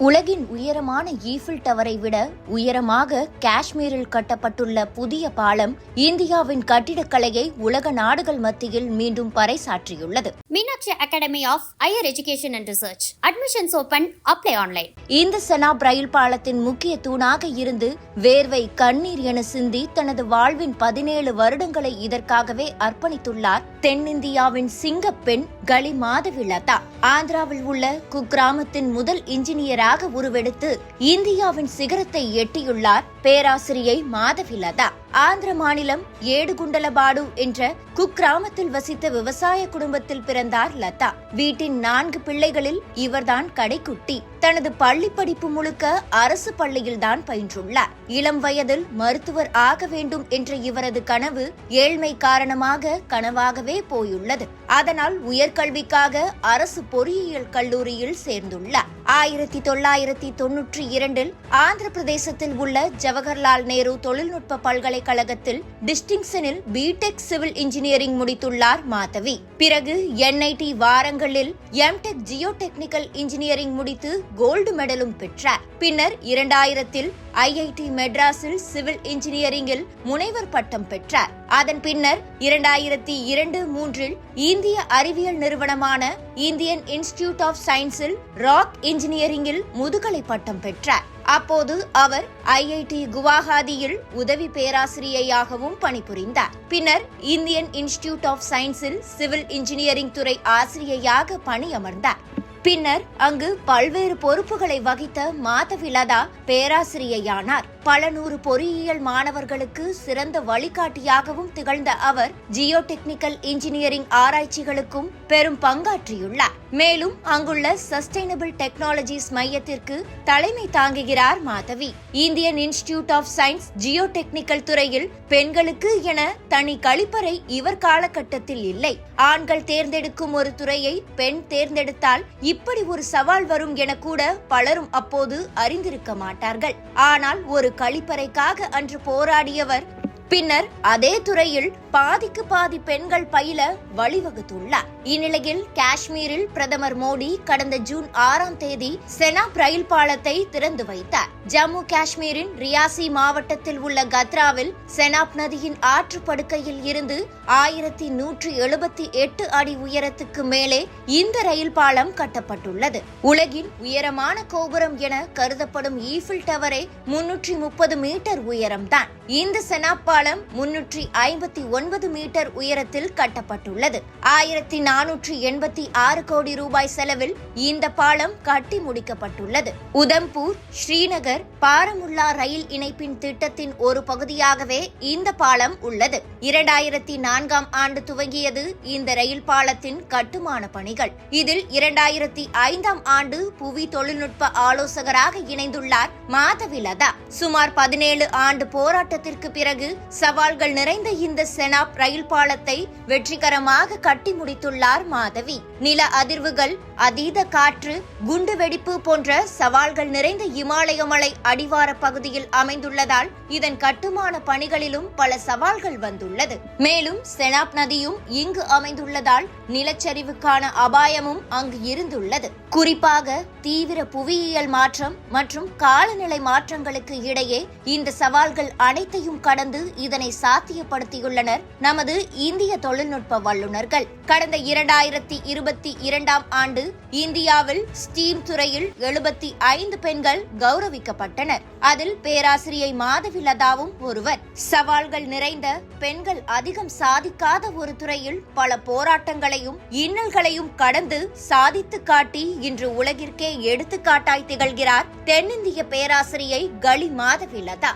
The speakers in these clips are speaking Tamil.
உலகின் உயரமான ஈஃபில் டவரை விட உயரமாக காஷ்மீரில் கட்டப்பட்டுள்ள புதிய பாலம் இந்தியாவின் கட்டிடக்கலையை உலக நாடுகள் மத்தியில் மீண்டும் பறைசாற்றியுள்ளது. Meenakshi academy of higher education and research. Admissions open apply online இந்த செனாப் ரயில் பாலத்தின் முக்கிய தூணாக இருந்து வேர்வை கண்ணீர் என சிந்தி தனது வாழ்வின் பதினேழு வருடங்களை இதற்காகவே அர்ப்பணித்துள்ளார் தென்னிந்தியாவின் சிங்கப்பெண் கலி மாதவி லதா. ஆந்திராவில் உள்ள குக்கிராமத்தின் முதல் இன்ஜினியராக உருவெடுத்து இந்தியாவின் சிகரத்தை எட்டியுள்ளார் பேராசிரியை மாதவி லதா. ஆந்திர மாநிலம் ஏடுகுண்டலபாடு என்ற குக்கிராமத்தில் வசித்த விவசாய குடும்பத்தில் பிறந்தார் லதா. வீட்டின் நான்கு பிள்ளைகளில் இவர்தான் கடைக்குட்டி. தனது பள்ளி படிப்பு முழுக்க அரசு பள்ளியில்தான் பயின்றுள்ளார். இளம் வயதில் மருத்துவர் ஆக வேண்டும் என்ற இவரது கனவு ஏழ்மை காரணமாக கனவாகவே போயுள்ளது. அதனால் உயர்கல்விக்காக அரசு பொறியியல் கல்லூரியில் சேர்ந்துள்ளார். ஆயிரத்தி தொள்ளாயிரத்தி தொன்னூற்றி இரண்டில் ஆந்திர பிரதேசத்தில் உள்ள ஜவஹர்லால் நேரு தொழில்நுட்ப பல்கலைக்கழகத்தில் டிஸ்டிங்ஷனில் பிடெக் சிவில் இன்ஜினியரிங் முடித்துள்ளார் மாதவி. பிறகு என்ஐடி வாரங்களில் எம்டெக் ஜியோ டெக்னிக்கல் இன்ஜினியரிங் முடித்து கோல்டு மெடலும் பெற்றார் பின்னர் இரண்டாயிரத்தில் ஐஐடி மெட்ராஸில் சிவில் இன்ஜினியரிங்கில் முனைவர் பட்டம் பெற்றார் அதன் பின்னர் இரண்டாயிரத்தி இரண்டு மூன்றில் இந்திய அறிவியல் நிறுவனமான இந்தியன் இன்ஸ்டிடியூட் ஆஃப் சயின்ஸில் ராக் இன்ஜினியரிங்கில் முதுகலை பட்டம் பெற்றார் அப்போது அவர் ஐஐடி குவாஹாதியில் உதவி பேராசிரியையாகவும் பணிபுரிந்தார் பின்னர் இந்தியன் இன்ஸ்டிடியூட் ஆஃப் சயின்ஸில் சிவில் இன்ஜினியரிங் துறை ஆசிரியையாக பணியமர்ந்தார் பின்னர் அங்கு பல்வேறு பொறுப்புகளை வகித்த மாதவிலதா பேராசிரியையானார். பல நூறு பொறியியல் மாணவர்களுக்கு சிறந்த வழிகாட்டியாகவும் திகழ்ந்த அவர் ஜியோ டெக்னிக்கல் இன்ஜினியரிங் ஆராய்ச்சிகளுக்கும் பெரும் பங்காற்றியுள்ளார். மேலும் அங்குள்ள சஸ்டைனபிள் டெக்னாலஜிஸ் மையத்திற்கு தலைமை தாங்குகிறார் Madhavi. Indian institute of science geotechnical துறையில் பெண்களுக்கு என தனி கழிப்பறை இவர் காலகட்டத்தில் இல்லை. ஆண்கள் தேர்ந்தெடுக்கும் ஒரு துறையை பெண் தேர்ந்தெடுத்தால் இப்படி ஒரு சவால் வரும் என கூட பலரும் அப்போது அறிந்திருக்க மாட்டார்கள். ஆனால் ஒரு கழிப்பறைக்காக அன்று போராடியவர் பின்னர் அதே துறையில் பாதிக்கு பாதி பெண்கள் பயில வழிவகுத்துள்ளார். இந்நிலையில் காஷ்மீரில் பிரதமர் மோடி கடந்த ஜூன் ஆறாம் தேதி செனாப் ரயில் பாலத்தை திறந்து வைத்தார். ஜம்மு காஷ்மீரின் ரியாசி மாவட்டத்தில் உள்ள கத்ராவில் செனாப் நதியின் ஆற்றுப்படுக்கையில் இருந்து ஆயிரத்தி நூற்றி எழுபத்தி எட்டு அடி உயரத்துக்கு மேலே இந்த ரயில் பாலம் கட்டப்பட்டுள்ளது. உலகின் உயரமான கோபுரம் என கருதப்படும் ஈஃபில் டவரே முன்னூற்றி முப்பது மீட்டர் உயரம்தான். இந்த செனாப்பாலம் முன்னூற்றி ஐம்பத்தி ஒன்பது மீட்டர் உயரத்தில் கட்டப்பட்டுள்ளது. ஆயிரத்தி நானூற்றி எண்பத்தி ஆறு கோடி ரூபாய் செலவில் இந்த பாலம் கட்டி முடிக்கப்பட்டுள்ளது. உதம்பூர் ஸ்ரீநகர் பாரமுல்லா ரயில் இணைப்பின் திட்டத்தின் ஒரு பகுதியாகவே இந்த பாலம் உள்ளது. இரண்டாயிரத்தி நான்காம் ஆண்டு துவங்கியது இந்த ரயில் பாலத்தின் கட்டுமான பணிகள். இதில் இரண்டாயிரத்தி ஐந்தாம் ஆண்டு புவி தொழில்நுட்ப ஆலோசகராக இணைந்துள்ளார் மாதவிலதா சுமார் பதினேழு ஆண்டு போராட்ட போராட்டத்திற்கு பிறகு சவால்கள் நிறைந்த இந்த செனாப் ரயில் பாலத்தை வெற்றிகரமாக கட்டி முடித்துள்ளார் மாதவி. நில அதிர்வுகள் அதீத காற்று குண்டு வெடிப்பு போன்ற சவால்கள் நிறைந்த இமாலய மலை அடிவார பகுதியில் அமைந்துள்ளதால் இதன் கட்டுமான பணிகளிலும் பல சவால்கள் வந்துள்ளது. மேலும் செனாப் நதியும் இங்கு அமைந்துள்ளதால் நிலச்சரிவுக்கான அபாயமும் அங்கு இருந்துள்ளது. குறிப்பாக தீவிர புவியியல் மாற்றம் மற்றும் காலநிலை மாற்றங்களுக்கு இடையே இந்த சவால்கள் அனைத்தையும் கடந்து இதனை சாத்தியப்படுத்தியுள்ளனர் நமது இந்திய தொழில்நுட்ப வல்லுநர்கள். கடந்த இரண்டாயிரத்தி இருபத்தி இரண்டாம் ஆண்டு இந்தியாவில் ஸ்டீம் துறையில் எழுபத்தி ஐந்து பெண்கள் கௌரவிக்கப்பட்டனர். அதில் பேராசிரியை மாதவி லதாவும் ஒருவர். சவால்கள் நிறைந்த பெண்கள் அதிகம் சாதிக்காத ஒரு துறையில் பல போராட்டங்களையும் இன்னல்களையும் கடந்து சாதித்து காட்டி இன்று உலகிற்கே எடுத்துக்காட்டாய் திகழ்கிறார் தென்னிந்திய பேராசிரியை Kali Madhavi Latha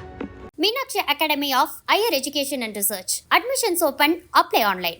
Meenakshi academy of higher education and research admissions open apply online